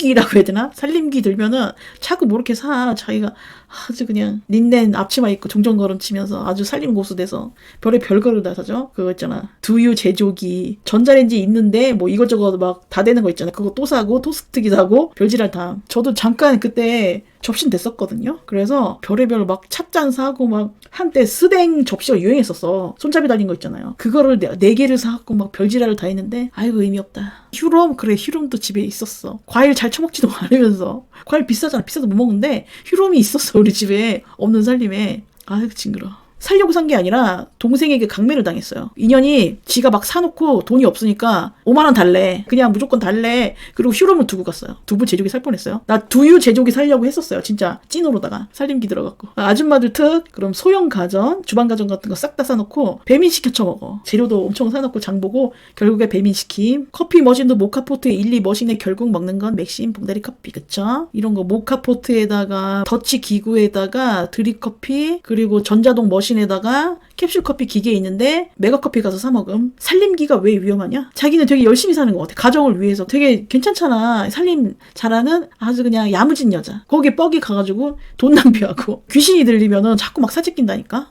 살림기라고 해야 되나? 살림기 들면은 자꾸 뭐 이렇게 사. 자기가 아주 그냥 린넨 앞치마 입고 종종걸음 치면서 아주 살림 고수 돼서 별의 별거를 다 사죠. 그거 있잖아. 두유 제조기. 전자레인지 있는데 뭐 이것저것 막 다 되는 거 있잖아. 그거 또 사고 토스트기 사고 별지랄 다. 저도 잠깐 그때 접신 됐었거든요. 그래서 별의별 막 찻잔 사고 막 한때 스댕 접시가 유행했었어. 손잡이 달린 거 있잖아요. 그거를 네, 네 개를 사갖고 막 별지랄을 다 했는데 아이고 의미 없다. 휴롬 그래 휴롬도 집에 있었어. 과일 잘 처먹지도 않으면서 과일 비싸잖아. 비싸도 못 먹는데 휴롬이 있었어 우리 집에 없는 살림에. 아이고 징그러. 살려고 산 게 아니라 동생에게 강매를 당했어요. 인연이 지가 막 사놓고 돈이 없으니까 5만 원 달래. 그냥 무조건 달래. 그리고 휴롬을 두고 갔어요. 두부 제조기 살 뻔했어요. 나 두유 제조기 살려고 했었어요. 진짜 찐으로다가 살림기 들어갔고. 아, 아줌마들 특 그럼 소형 가전, 주방 가전 같은 거 싹 다 사놓고 배민 시켜 쳐먹어. 재료도 엄청 사놓고 장 보고 결국에 배민 시킴. 커피 머신도 모카포트에 1, 2 머신에 결국 먹는 건 맥심 봉다리 커피 그쵸? 이런 거 모카포트에다가 더치 기구에다가 드립 커피 그리고 전자동 머신에다가 캡슐 커피 기계 있는데 메가커피 가서 사 먹음. 살림기가 왜 위험하냐? 자기는 되게 열심히 사는 것 같아. 가정을 위해서 되게 괜찮잖아. 살림 잘하는 아주 그냥 야무진 여자. 거기에 뻑이 가가지고 돈 낭비하고 귀신이 들리면은 자꾸 막 사재낀다니까.